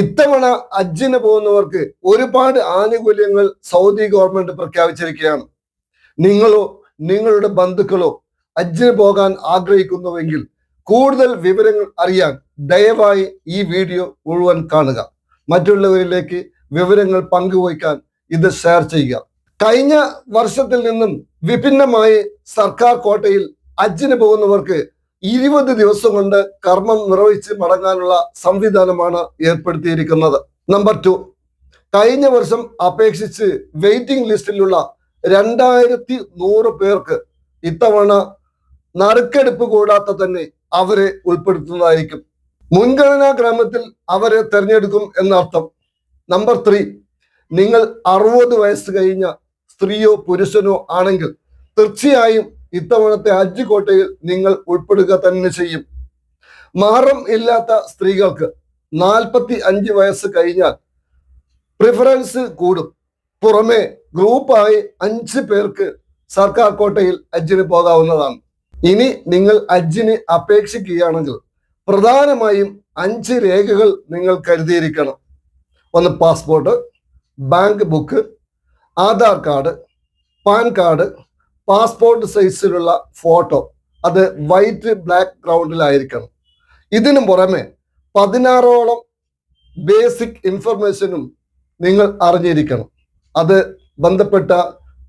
ഇത്തവണ ഹജ്ജിന് പോകുന്നവർക്ക് ഒരുപാട് ആനുകൂല്യങ്ങൾ സൗദി ഗവൺമെന്റ് പ്രഖ്യാപിച്ചിരിക്കുകയാണ്. നിങ്ങളോ നിങ്ങളുടെ ബന്ധുക്കളോ ഹജ്ജിന് പോകാൻ ആഗ്രഹിക്കുന്നുവെങ്കിൽ കൂടുതൽ വിവരങ്ങൾ അറിയാൻ ദയവായി ഈ വീഡിയോ മുഴുവൻ കാണുക. മറ്റുള്ളവരിലേക്ക് വിവരങ്ങൾ പങ്കുവയ്ക്കാൻ ഇത് ഷെയർ ചെയ്യുക. കഴിഞ്ഞ വർഷത്തിൽ നിന്നും വിഭിന്നമായി സർക്കാർ കോട്ടയിൽ അജ്ജിന് പോകുന്നവർക്ക് ഇരുപത് ദിവസം കൊണ്ട് കർമ്മം നിർവഹിച്ച് മടങ്ങാനുള്ള സംവിധാനമാണ് ഏർപ്പെടുത്തിയിരിക്കുന്നത്. നമ്പർ ടു കഴിഞ്ഞ വർഷം അപേക്ഷിച്ച് വെയിറ്റിംഗ് ലിസ്റ്റിലുള്ള രണ്ടായിരത്തി നൂറ് പേർക്ക് ഇത്തവണ നറുക്കെടുപ്പ് കൂടാത്ത തന്നെ അവരെ ഉൾപ്പെടുത്തുന്നതായിരിക്കും. മുൻഗണനാ ക്രമത്തിൽ അവരെ തെരഞ്ഞെടുക്കും എന്നർത്ഥം. നമ്പർ ത്രീ നിങ്ങൾ അറുപത് വയസ്സ് കഴിഞ്ഞ സ്ത്രീയോ പുരുഷനോ ആണെങ്കിൽ തീർച്ചയായും ഇത്തവണത്തെ ഹജ്ജ് കോട്ടയിൽ നിങ്ങൾ ഉൾപ്പെടുക തന്നെ ചെയ്യും. മാറം ഇല്ലാത്ത സ്ത്രീകൾക്ക് നാൽപ്പത്തി അഞ്ച് വയസ്സ് കഴിഞ്ഞാൽ പ്രിഫറൻസ് കൂടും. പുറമെ ഗ്രൂപ്പായി അഞ്ച് പേർക്ക് സർക്കാർ കോട്ടയിൽ ഹജ്ജിന് പോകാവുന്നതാണ്. ഇനി നിങ്ങൾ ഹജ്ജിന് അപേക്ഷിക്കുകയാണെങ്കിൽ പ്രധാനമായും അഞ്ച് രേഖകൾ നിങ്ങൾ കരുതിയിരിക്കണം. ഒന്ന് passport bank book Aadhaar card PAN card passport സൈസിലുള്ള ഫോട്ടോ അത് വൈറ്റ് ബ്ലാക്ക് ഗ്രൗണ്ടിലായിരിക്കണം ഇതിനു പുറമെ പതിനാറോളം ബേസിക് ഇൻഫർമേഷനും നിങ്ങൾ അറിഞ്ഞിരിക്കണം. അത് ബന്ധപ്പെട്ട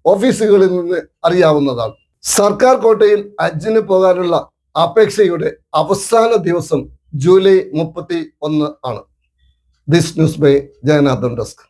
ഓഫീസുകളിൽ നിന്ന് അറിയാവുന്നതാണ്. സർക്കാർ കോട്ടയിൽ ഹജ്ജിന് പോകാനുള്ള അപേക്ഷയുടെ അവസാന ദിവസം ജൂലൈ മുപ്പത്തി ഒന്ന് ആണ്. This news by Jayanathan desk